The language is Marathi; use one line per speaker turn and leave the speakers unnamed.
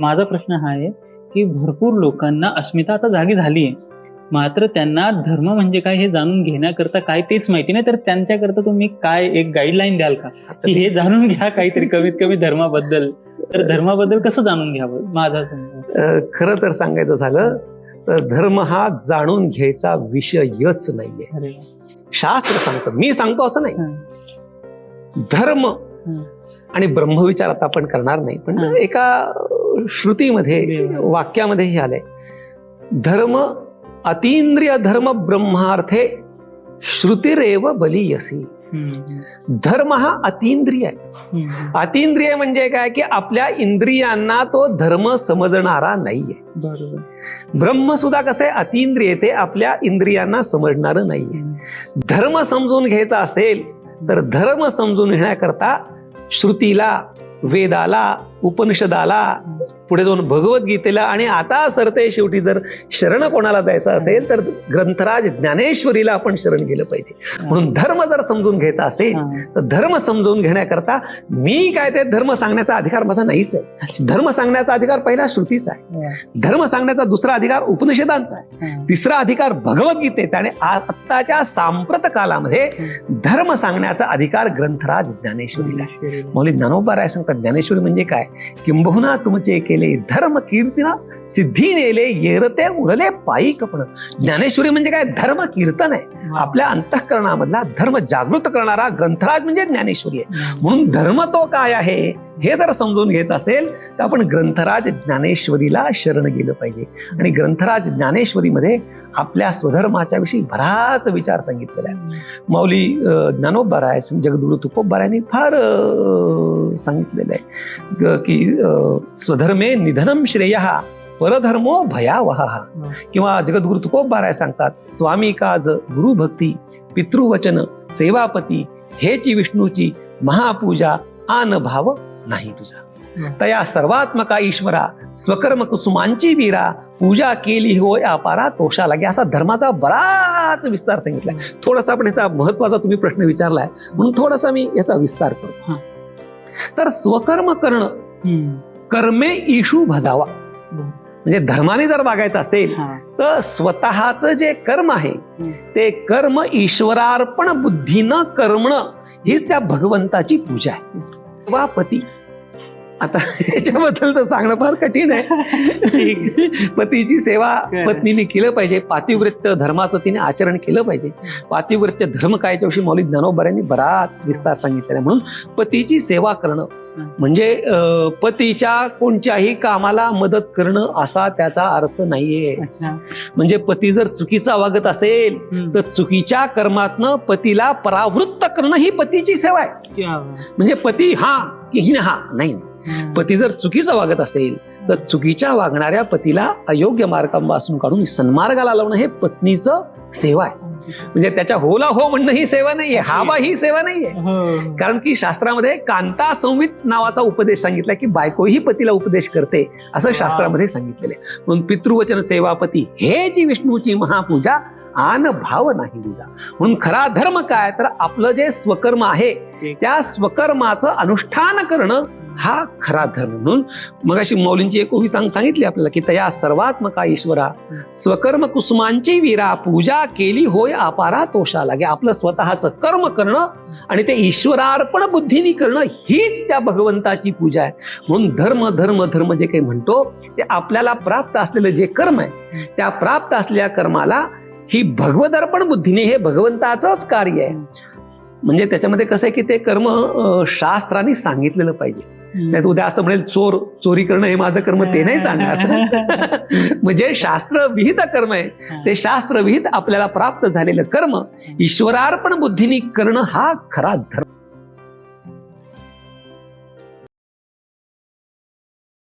माझा प्रश्न हा आहे की भरपूर लोकांना अस्मिता आता जागी झाली आहे मात्र त्यांना धर्म म्हणजे काय हे जाणून घेण्याकरता काय तेच माहिती नाही. तर त्यांच्याकरता तुम्ही काय एक गाईडलाईन द्याल का? की हे जाणून घ्या काहीतरी कमीत कमी धर्माबद्दल. तर धर्माबद्दल कसं जाणून घ्यावं? माझा
खरं तर सांगायचं झालं तर धर्म हा जाणून घ्यायचा विषयच नाहीये. शास्त्र सांगतं. मी सांगतो असं नाही. धर्म. आणि ब्रह्मविचार आता आपण करणार नाही. पण. एका श्रुतीमध्ये. वाक्यामध्ये हे आलंय. धर्म अतींद्रिय धर्म ब्रह्मार्थे श्रुतीरेव बलियसी.
हम्म,
धर्म हा अतींद्रिय आहे. अतींद्रिय म्हणजे काय? की आपल्या इंद्रियांना तो धर्म समजणारा नाहीये.
बरोबर.
ब्रह्म सुद्धा कसं आहे अतींद्रिय ते आपल्या इंद्रियांना समजणारं नाहीये. धर्म समजून घ्यायचा असेल तर धर्म समजून घेण्याकरता श्रुतीला वेदाला उपनिषदाला पुढे जाऊन भगवद्गीतेला आणि आता सरते शेवटी जर शरण कोणाला जायचं असेल तर ग्रंथराज ज्ञानेश्वरीला आपण शरण गेलं पाहिजे. म्हणून धर्म जर समजून घ्यायचा असेल
हा.
तर धर्म समजून घेण्याकरता मी काय ते धर्म सांगण्याचा अधिकार माझा नाहीच आहे. धर्म सांगण्याचा अधिकार पहिला श्रुतीचा आहे.
वा.
धर्म सांगण्याचा दुसरा अधिकार उपनिषदांचा आहे.
हा.
तिसरा अधिकार भगवद्गीतेचा आणि आत्ताच्या सांप्रत कालामध्ये धर्म सांगण्याचा अधिकार ग्रंथराज ज्ञानेश्वरीला आहे. मौली ज्ञानोबा राय सांगतात ज्ञानेश्वरी म्हणजे काय? किंबहुना तुमचे केले धर्म कीर्तीना सिद्धी नेले येरते उडले पायी कपण ज्ञानेश्वरी म्हणजे काय? धर्म कीर्तन आहे. आपल्या अंतःकरणामधला धर्म जागृत करणारा ग्रंथराज म्हणजे ज्ञानेश्वरी आहे. म्हणून धर्म तो काय आहे? हे जर समजून घ्यायचं असेल तर आपण ग्रंथराज ज्ञानेश्वरीला शरण गेलं पाहिजे. आणि ग्रंथराज ज्ञानेश्वरीमध्ये आपल्या स्वधर्माच्या विषयी बराच विचार सांगितलेला आहे. माऊली अ, ज्ञानोबा राय जगदुरु तुकोबा फार सांगितलेलं आहे. की स्वधर्मे निधनम श्रेय परधर्मो भयावह. किंवा जगद्गुरु तुकोबा राय सांगतात स्वामी काज गुरुभक्ती पितृवचन सेवापती हेची विष्णूची महापूजा आन भाव नाही तुझा. तया सर्वात्मका ईश्वरा स्वकर्म कुसुमांची वीरा पूजा केली होय अपारा तोषा लागे असा धर्माचा बराच विस्तार सांगितलाय थोडासा आपण याचा महत्त्वाचा तुम्ही प्रश्न विचारलाय म्हणून थोडासा मी याचा विस्तार करतो. तर स्वकर्म करणं. कर्मे इशू भजावा. म्हणजे धर्माने जर वागायचं असेल. तर स्वतःच जे कर्म आहे. ते कर्म ईश्वरार्पण बुद्धीनं कर्मणं हीच त्या भगवंताची पूजा आहे वा पती आता याच्याबद्दल तर सांगणं फार कठीण आहे पतीची सेवा. पत्नीने केलं पाहिजे पातिवृत्य धर्माचं तिने आचरण केलं पाहिजे पातिवृत्य धर्म काय याच्याविषयी मौलिक ज्ञानोबा यांनी बराच विस्तार सांगितलेला आहे म्हणून पतीची सेवा करणं. म्हणजे पतीच्या कोणत्याही कामाला मदत करणं असा त्याचा अर्थ नाहीये म्हणजे पती जर चुकीचा वागत असेल. तर चुकीच्या कर्मातनं पतीला परावृत्त करणं ही पतीची सेवा आहे. म्हणजे पती हा की हिने हा नाही. पती जर चुकीचं वागत असेल तर चुकीच्या वागणाऱ्या पतीला अयोग्य मार्गापासून काढून सन्मार्गाला लावणं हे पत्नीचं सेवा आहे. म्हणजे त्याच्या होला हो म्हणणं ही सेवा नाहीये हा बा ही सेवा नाहीये.
हो.
कारण की शास्त्रामध्ये कांता संवित नावाचा उपदेश सांगितला की बायकोही पतीला उपदेश करते असं. शास्त्रामध्ये सांगितलेलं आहे. म्हणून पितृवचन सेवापती हे जी विष्णूची महापूजा आन भाव नाही तुझा म्हणून खरा धर्म काय? तर आपलं जे स्वकर्म आहे त्या स्वकर्माचं अनुष्ठान करणं हा खरा धर्म म्हणून मग अशी मौलींची एक ओवी सांग सांगितली आपल्याला की तया सर्वात्मका ईश्वरा स्वकर्म कुसुमांची वीरा पूजा केली होय अपारा तोषा लागे आपलं स्वतःचं कर्म करणं आणि ते ईश्वरार्पण बुद्धीने करणं हीच त्या भगवंताची पूजा आहे. म्हणून धर्म धर्म धर्म जे काही म्हणतो ते आपल्याला प्राप्त असलेलं जे कर्म आहे त्या प्राप्त असलेल्या कर्माला ही भगवदर्पण बुद्धीने हे भगवंताचंच कार्य आहे. म्हणजे त्याच्यामध्ये कसं आहे की ते कर्म शास्त्राने सांगितलेलं पाहिजे. नाही उद्या असं म्हणेल चोर चोरी करणं हे माझं कर्म ते नाही चालणार. म्हणजे शास्त्रविहित कर्म आहे. ते शास्त्रविहित आपल्याला प्राप्त झालेलं कर्म ईश्वरार्पण बुद्धीने करणं हा खरा धर्म.